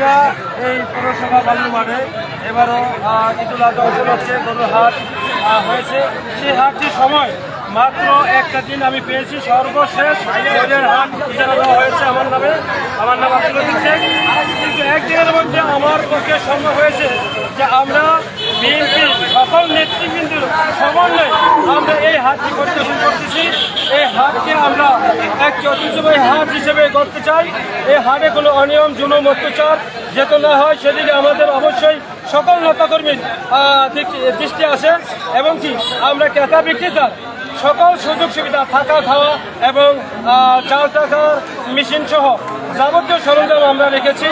তেঁতুলিয়া এই পৌরসভা বালু মাঠে এবারও ঈদুল আজহা উপলক্ষে গরুর হাট হয়েছে। সেই হাটটির সময় মাত্র একটা দিন আমি পেয়েছি। সর্বশেষ গরুর হাট ইজারা হয়েছে আমার নামে। আমার নাম আব্দুল শেখ। কিন্তু একদিনের মধ্যে আমার পক্ষে সম্ভব হয়েছে যে আমরা বিএনপির সকল নেতৃবৃন্দের সমন্বয়ে আমরা এই হাটটি পরিদর্শন করতেছি। এই হাটকে আমরা এক ঐতিহ্যবাহী হাট হিসেবে করতে চাই। এই হাটে কোনো অনিয়ম, জুলুম, অত্যাচার না হয়, সেদিকে আমাদের অবশ্যই সকল নেতাকর্মীর দৃষ্টি আসে এবং কি, আমরা ক্রেতা বিক্রেতা সকল সুযোগ সুবিধা, থাকা, খাওয়া এবং চাল টাকার মেশিন সহ যাবতীয় সরঞ্জাম আমরা রেখেছি।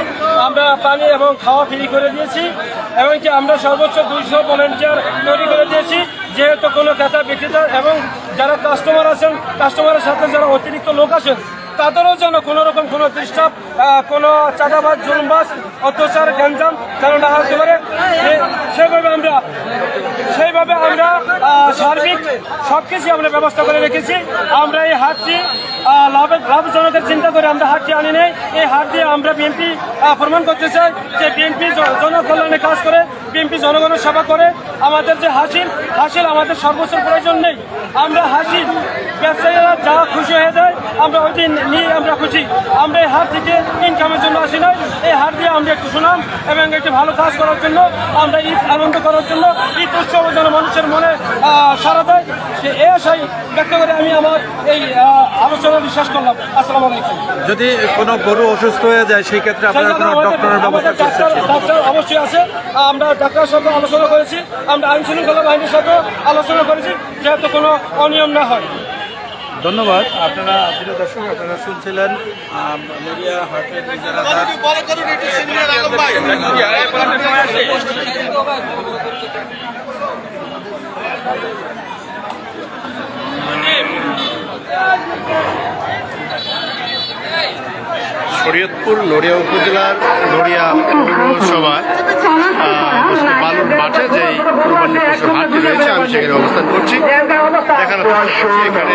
আমরা পানি এবং খাওয়া ফ্রি করে দিয়েছি। এবং কি, আমরা সর্বোচ্চ দুইশো ভলেন্টিয়ার তৈরি যেহেতু কোনো ক্রেতা বিক্রেতা এবং যারা কাস্টমার আছেন কাস্টমারের সাথে যারা অতিরিক্ত লোক আছেন, তাদেরও যেন কোনো রকম কোনো ডিস্টার্ব কোনো চাঁদাবাজ জুলবাজ অত্যাচার, গ্যাঞ্জাম যেন না হতে পারে সেভাবে আমরা সেইভাবে আমরা সার্বিক সব কিছু আমরা ব্যবস্থা করে রেখেছি। আমরা এই হাটটি লাভের লাভজনকের চিন্তা করে আমরা হাটটি আনি নেই। এই হাট দিয়ে আমরা বিএনপি প্রমাণ করতে চাই যে বিএনপি জনকল্যাণে কাজ করে বিএনপি জনগণের সেবা করে আমাদের যে হাসিল হাসিল আমাদের সর্বোচ্চ প্রয়োজন নেই। আমরা হাসিল ব্যবসায়ীরা যা খুশি হয়ে যায় আমরা ওই দিন নিয়ে আমরা খুশি। আমরা এই হাট থেকে ইনকামের জন্য আসি না এই হাট দিয়ে আমরা একটু সুনাম এবং একটি ভালো কাজ করার জন্য আমরা ঈদ আনন্দ করার জন্য ঈদ উৎসব যেন মানুষের মনে সারা দেয় সে এ আশাই ব্যক্ত করে আমি আমার এই আলোচনা বিশ্বাস করলাম। আসসালামু আলাইকুম। যদি কোনো গরু অসুস্থ হয়ে যায় সেই ক্ষেত্রে আপনারা কোনো ডক্টরের ব্যবস্থা ডাক্তার অবশ্যই আছে। আমরা ডাক্তারের সাথে আলোচনা করেছি, আমরা আইন শৃঙ্খলা বাহিনীর সাথে আলোচনা করেছি, যেহেতু কোনো অনিয়ম না হয়। ধন্যবাদ। আপনারা, প্রিয় দর্শক, আপনারা শুনছিলেন শরীয়তপুর, নড়িয়া উপজেলার নড়িয়া পৌরসভার বালুর মাঠে যে কোরবানি পশুর হাটটি রয়েছে আমি সেখানে অবস্থান করছি। দেখানো এখানে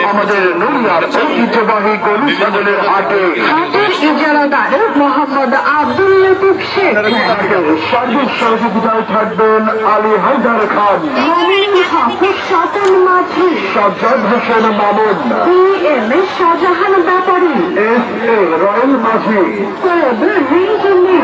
মোহাম্মদ আব্দুল লতিফ শেখ। সার্বিক সহযোগিতায় থাকবেন আলী হায়দার খান। মমিন Haque সতন Majhi. Sajjad Hossain Mamun. P M Shahjahan Bepari. S A Royel Majhi.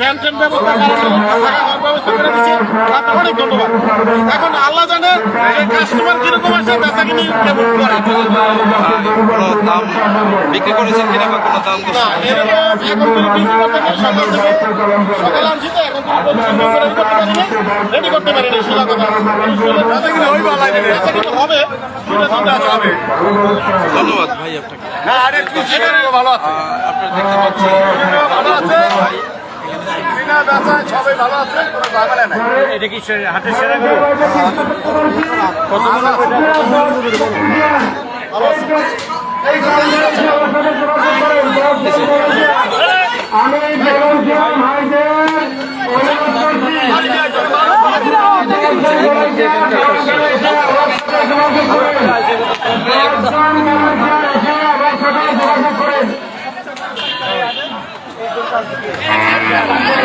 Fan tan ব্যবস্থা ব্যবস্থা করে দিচ্ছে। তাতে অনেক ধন্যবাদ। এখন আল্লাহ জানে কাস্টমার কীরকম আসে বেচা কিনি কেমন করে দাম বিক্রি করেছেন কিনা বা কোনো দাম না এরকম সকাল থেকে সকাল আনছি তো এখন রেডি করতে পারিনি। সোজা কথা। হবে ধন্যবাদ ভাই আপনাকে হ্যাঁ আরে ভালো আছে। আপনারা দেখতে পাচ্ছেন। ভালো আছে। বিনা বেচায় সবাই ভালো আছে কোনো ঝামেলা নাই। এটা কি হাটের সেরা গরু?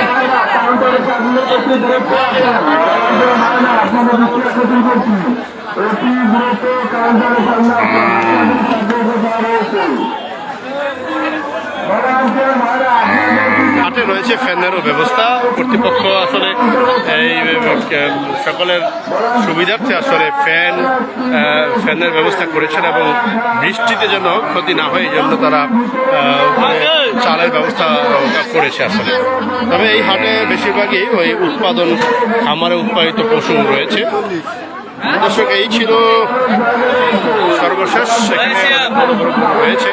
আমি আপনাদের রয়েছে ফ্যানেরও ব্যবস্থা। কর্তৃপক্ষ আসলে এই সকলের সুবিধার্থে আসলে ফ্যান ফ্যানের ব্যবস্থা করেছেন এবং বৃষ্টিতে যেন ক্ষতি না হয়, এই জন্য তারা চালের ব্যবস্থা করেছে আসলে। তবে এই হাটে বেশিরভাগই ওই উৎপাদন খামারে উৎপাদিত পশু রয়েছে। দর্শক, এই ছিল সর্বশেষ। এখানে রয়েছে,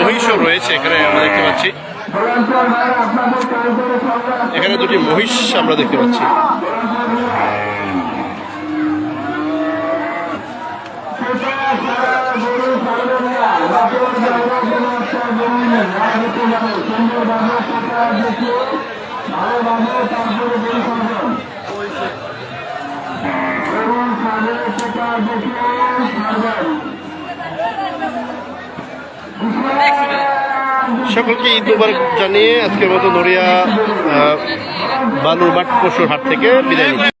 মহিষও রয়েছে এখানে আমরা দেখতে পাচ্ছি। এখানে দুটি মহিষ আমরা দেখতে পাচ্ছি। সকলকে ঈদ মুবারক জানিয়ে আজকের মতো নড়িয়া আহ, বালুরমাঠ পশুর হাট থেকে বিদায়